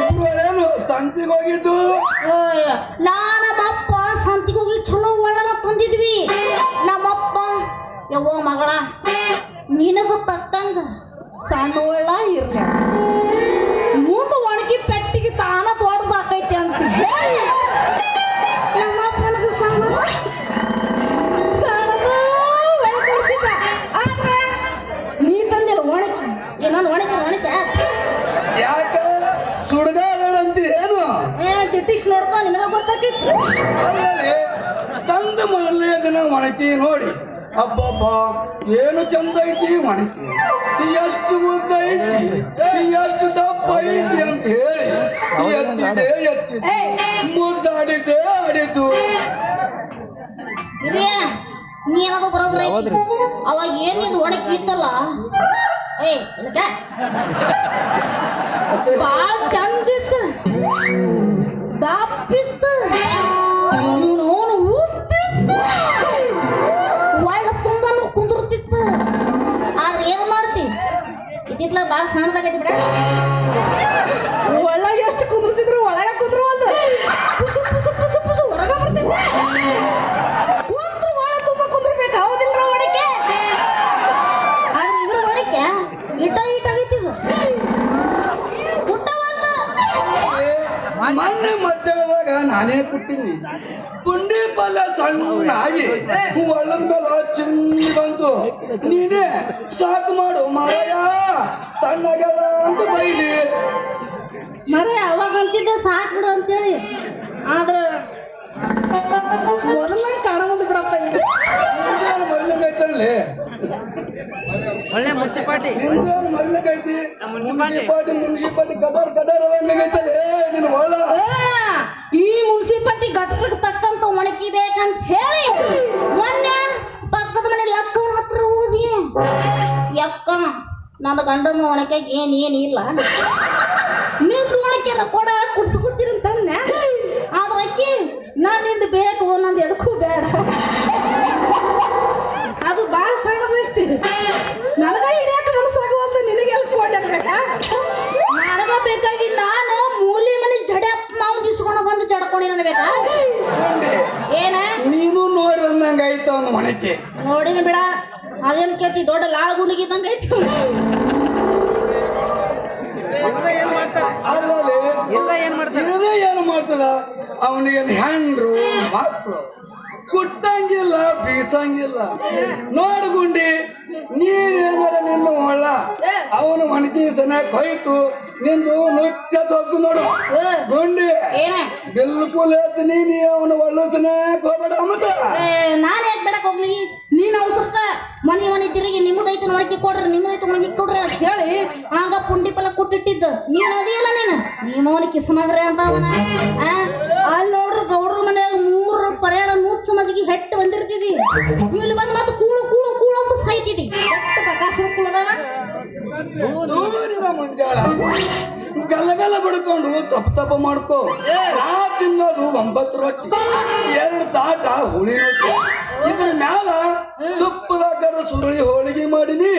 ಇಬ್ರು ಏನು ಸಂತಿಗೆ ಹೋಗಿದ್ದು? ನಾ ನಮ್ಮಪ್ಪ ಸಂತಿಗೆ ಹೋಗಿ ಚಲೋ ಒಳ್ಳನ ತಂದಿದ್ವಿ. ನಮ್ಮಪ್ಪ, ಯವ್ವ ಮಗಳ, ನಿನಗೂ ತಕ್ಕಂಗ ಸಣ್ಣ ಒಳ್ಳ ಇರ್ಲಿ. ಏ ದಿಟ್ಟಿಸ್ ನೋಡ್ಕೊ ನಿನಗ ಗೊತ್ತಾಕಿತ್ತು ತಂದ ಮೊದಲನೇ ದಿನ ಒಣಕಿ ನೋಡಿ. ಅಬ್ಬಬ್ಬ ಏನು ಚಂದ ಐತಿ ಒಣಕಿ? ಎಷ್ಟು ಉದ್ದ ಐತಿ? ಎಷ್ಟು ದಪ್ಪ ಐತಿ ಅಂತ ಹೇಳಿ ಎತ್ತಿದೆ ಎತ್ತಿದೆ. ಮುದ್ದಾಡಿದೆ ಆಡಿದ್ದು. ನೀನಾಗ ಬರೋಬ್ರ ಅವಾಗ ಏನಿದ್ ಒಣಕಿ ಇತ್ತಲ್ಲ? ಏ ಇಲ್ಲಕ ಬಾಳ ಚಂದಿತ್ತು ದಪ್ಪಿತ್ತು ಇವನು ಉದ್ದಿತ್ತು ಒಳ್ಳೆ ತುಂಬಾನು ಕುಂದಿರ್ತಿತ್ತು. ಆದ್ರೆ ಏನ್ ಮಾಡ್ತಿ? ಭಾಳ ಸಣ್ಣದಾಗೈತಿ ಒಳ್ಳೆ ಎಷ್ಟು ಮೊನ್ನೆ ನಾನೇ ಕೊಟ್ಟಿನಿ ಪುಂಡಿ ಪಲ್ಯ ಸಣ್ಣಾಗಿ ಒಳ್ಳದ ಮೇಲೆ ಚಿನ್ನಿ ಬಂತು. ನೀನೇ ಸಾಕು ಮಾಡು ಮರಯ ಸಣ್ಣಾಗ್ಯದ ಅಂತ ಬೈಲಿ. ಮರ ಅವಾಗ ಅಂತಿದ್ದ ಸಾಕು ಬಿಡು ಅಂತೇಳಿ. ಆದ್ರ ಮೊದಲ ಕಾಣೋದು ಬಿಡಪ್ಪ ಮೊದಲ ಕೈತಲ್ಲಿ ಒಳ್ಳೆ ಮುನ್ಸಿಪಾಲ್ಟಿ. ಈ ಮುನ್ಸಿಪಾಲ್ಟಿ ಘಟಕಕ್ಕೆ ತಕ್ಕಂತ ಒಣಕಿ ಬೇಕಂತ ಹೇಳಿ ಮೊನ್ನೆ ಪಕ್ಕದ ಮನೆ ಲಕ್ಕ ಹತ್ರ ಹೋದಿ ಯಕ್ಕ, ನನ್ನ ಗಂಡನ ಒಣಕೆ ಏನ್ ಏನ್ ಇಲ್ಲ. ನಿಂದು ಒಣಕೆಲ್ಲ ಕೊಡ, ಕುಡ್ಸ್ಕೊತೀರಂತಂದ. ಆದ್ರೆ ನಾನು ನಿಂದು ಬೇಕು, ನಂದು ಎದಕ್ಕೂ ಬೇಡ ಅದು ಭಾಳ ಸಣ್ಣದೈತಿ ನನಗ ಹಿಡಿಯಕ್ಕೆ ಮನಸ್ಸಾಗುವಂತ ನಿನಗೆ ಎಲ್ಲಿ ಕೊಡ್ಲೇಬೇಕಾ ನನಗ ಬೇಕಾಗಿ ನಾನು ಮೂಲಿ ಮನೆ ಜಡ್ಯಪ್ಪ ಮಾವು ದಿಸ್ಕೊಂಡು ಬಂದು ಜಡ್ಕೊಂಡು ನನಬೇಕಾ ಏನ? ನೀನು ನೋಡಿದಂಗೈತ ಅವನ ಮನೆಗೆ. ನೋಡಿನ ಬಿಡ. ಅದೇನ್ ಕೇತಿ ದೊಡ್ಡ ಲಾಳ ಗುಂಡಿಗಿದ್ದಂಗ ಐತಿ ಇರ್ದ ಏನ್ ಮಾಡ್ತಾರ? ಅದ್ರಲ್ಲಿ ಇರ್ದ ಏನ್ ಮಾಡ್ತಾರ? ಏನು ಮಾಡ್ತದ? ಅವನಿಗೆ ಹೆಂಡ್ರು ಮಕ್ಕಳು ಕುಟ್ಟಂಗಿಲ್ಲ ಬೀಸಂಗಿಲ್ಲ. ನೋಡು ಗುಂಡಿ ನೀನೇನಾರ ನಿನ್ನ ಒಳ್ಳ. ಅವನು ಮಣಕಿ ಸನ್ಯಾಗ ಹೋಯ್ತು ನಿಂದು ನಿತ್ಯ ತೊಗ್ಗು ನೋಡು ಗುಂಡಿ ಬಿಲ್ಕುಲ್ ಎದ್ದು ನೀ ಅವನ ಒಳ್ಳೆ ಹೋಗ್ಬೇಡ ಮತ್ತ. ನಾನು ಯಾಕೆ ಬೇಡಕ್ ಹೋಗ್ಲಿ? ನೀನ್ ಅವಸರಕ್ಕ ಮನಿ ಮನಿ ತಿರುಗಿ ನಿಮ್ಮದೈತು ನೋಡಕಿ ಕೊಡ್ರಿ ನಿಮ್ಮದೈತು ಒಣಗಿ ಕೊಡ್ರಿ ಅಂತ ಹೇಳಿ ಆಗ ಪುಂಡಿ ಪಲ್ಲ ಕೊಟ್ಟಿಟ್ಟಿದ್ದ. ನೀನ್ ಅದಿಯಲ್ಲ ನೀನು. ನೀವನ ಕಿಸಮಾಗ್ರೆ ಅಂತ ಅವನ. ಆ, ಅಲ್ಲಿ ನೋಡ್ರಿ ಗೌಡ್ರ ಮನೆಯ ಮೂರು ಪರ್ಯಾಣ ನೂತ್ ಮಜ್ಜಿಗೆ ಹೆಟ್ಟು ಬಂದಿರ್ತಿದಿ. ಇಲ್ಲಿ ಬಂದ್ ಮತ್ತೆ ಕೂಳು ಕೂಳು ಕೂಳು ಅಂತ ಸಾಯ್ತಿದಿ. ಎಷ್ಟು ಬಕಾಸುರ ದೂರಿನ ಮುಂಜಾಳ. ಗಲ್ಲಗಲ್ಲ ಬಡ್ಕೊಂಡು ತಪ್ಪ ತಪ್ಪ ಮಾಡ್ಕೋ. ನಾ ತಿನ್ನೋದು ಒಂಬತ್ತು ರೊಟ್ಟಿ. ಎರಡು ತಾಟ ಹುಳಿ ರೊಟ್ಟಿ. ಇದ್ರ ಮ್ಯಾಲ ತುಪ್ಪದಾಕರ ಸುರುಳಿ ಹೋಳಿಗೆ ಮಾಡಿನಿ.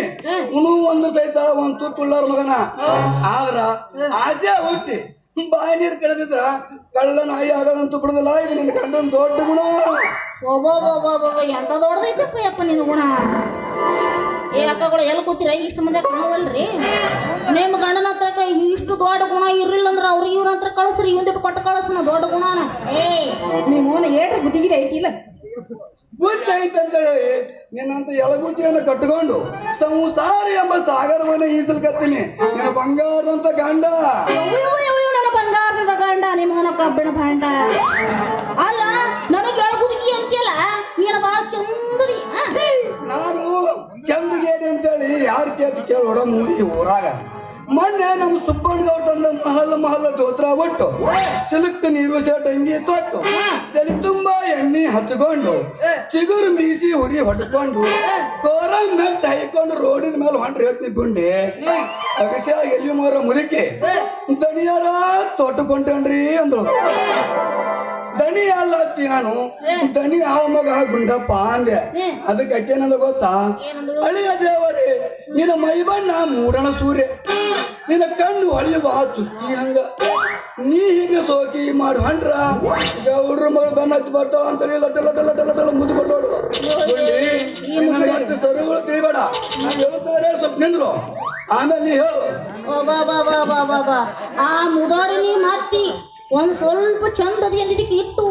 ಉಣು ಒಂದು ಸಹಿತ ಒಂದು ತುತ್ತುಳ್ಳಾರ ಮಗನ. ಆದ್ರ ಆಸೆ ಹುಟ್ಟಿ. ಬಾಯಿ ನೀರು ಕಳೆದಿದ್ರ ಕಳ್ಳ ನಾಯಿ ಆಗದಂತೂ ಬಿಡುದಿಲ್ಲ. ಇದು ನಿನ್ನ ಕಣ್ಣನ್ ದೊಡ್ಡ ಗುಣ. ಎಂತ ದೊಡ್ಡದೈತಪ್ಪ ಯಪ್ಪ ನಿನ್ನ ಗುಣ. ಏ ಅಕ್ಕಗಳು ಎಲ್ಲಿ ಕೂತಿರ? ಇಷ್ಟು ಮಂದಿ ಕಾಣವಲ್ರಿ ನಿಮ್ಮ ಗಂಡನ ಹತ್ರ ಇಷ್ಟು ದೊಡ್ಡ ಗುಣ ಇರ್ಲಿಲ್ಲ ಅಂದ್ರೆ ಅವ್ರಿಗೆ ಇವ್ರ ಹತ್ರ ಕಳಿಸ್ರಿ ಇವಂದಿಟ್ಟು ಕೊಟ್ಟು ಕಳಿಸ್ನ ದೊಡ್ಡ ಗುಣನ. ಏ ನಿಮ್ಮ ಅವನ ಏಟ್ರಿ ಬುದ್ಧಿಗಿರಿ ಐತಿಲ್ಲ ಬುದ್ಧಿ ಐತಂತೇಳಿ ನಿನ್ನಂತ ಎಳಗುಜ್ಜಿಯನ್ನು ಕಟ್ಟಕೊಂಡು ಸಂಸಾರ ಎಂಬ ಸಾಗರವನ್ನು ಈಸಲ್ಕತ್ತೀನಿ. ನಿನ್ನ ಬಂಗಾರದಂತ ಗಂಡ. ನನ್ನ ಬಂಗಾರದ ಗಂಡ ನಿಮ್ಮ ಕಬ್ಬಿಣ ಭಾಂಡ. ಅಲ್ಲ ಕೇಳಿ ಮೂವಿ ಊರಾಗ. ಮೊನ್ನೆ ನಮ್ಮ ಸುಬ್ಬಣ್ಣಗೌಡ ತಂದ ಮಹಲ್ ಮಹಲ್ ದೋತ್ರ ಒಟ್ಟು. ಸಿಲುಕ್ ನೀರು ಶರ್ಟ್ ಅಂಗಿ ತೊಟ್ಟು. ತಲೆ ತುಂಬಾ ಎಣ್ಣೆ ಹಚ್ಕೊಂಡು ಚಿಗುರು ಮೀಸಿ ಉರಿ ಹೊಡ್ಕೊಂಡು ಕೋರ ಮೆಟ್ಟ ಹಾಕೊಂಡು ರೋಡಿನ ಮೇಲೆ ಹೊಂಟ್ರಿ ಹೇಳ್ತಿ ಗುಂಡಿ. ಅಗಸ್ಯ ಎಲ್ಲಿ ಮೋರ ಮುದುಕಿ. ದಣಿಯಾರ ತೊಟ್ಟುಕೊಂಡ್ರಿ ಅಂದ್ರು ದಣಿ ಅಲ್ಲ ಅತ್ತಿ ನಾನು. ದಣಿ ಆ ಮಗ? ಗುಂಡಪ್ಪ ಅಂದೆ. ಅದಕ್ಕೆ ಅಕ್ಕೇನಂದ ಗೊತ್ತಾ? ಅಳಿಯ ದೇವರೇ ನಿನ್ನ ಮೈ ಬಣ್ಣ ಮೂಡಣ ಸೂರ್ಯ. ನಿನ್ನ ಕಣ್ಣು ಹೊಳೆಯುವ ಚುಸ್ತಿ ಹಂಗ ನೀ ಹಿಂಗ ಸೋಕಿ ಮಾಡಿ ಹಂಡ್ರ? ಗೌಡ್ರ ಮಗಳು ಬಣ್ಣ ಬರ್ತಾವ ಅಂತ ಲಟ ಲಟ ಲಟ ಲಟ ಮುದ್ದು ಕೊಟ್ಟೋಡು. ಸರುಗಳು ತಿಳಿಬೇಡ. ನಾನು ಹೇಳ್ತಾರೆ ಸ್ವಲ್ಪ ನಿಂದ್ರು. ಆಮೇಲೆ ನೀ ಹೇಳು. ಓ ಬಾ ಬಾ ಬಾ ಬಾ ಬಾ ಬಾ. ಆ ಮುದೋಡಿ ನೀ ಮತ್ತಿ. ಒಂದ್ ಸ್ವಲ್ಪ ಚಂದ ಅದಿ ಅಂದಿದ್ದಕ್ಕೆ ಇಟ್ಟು.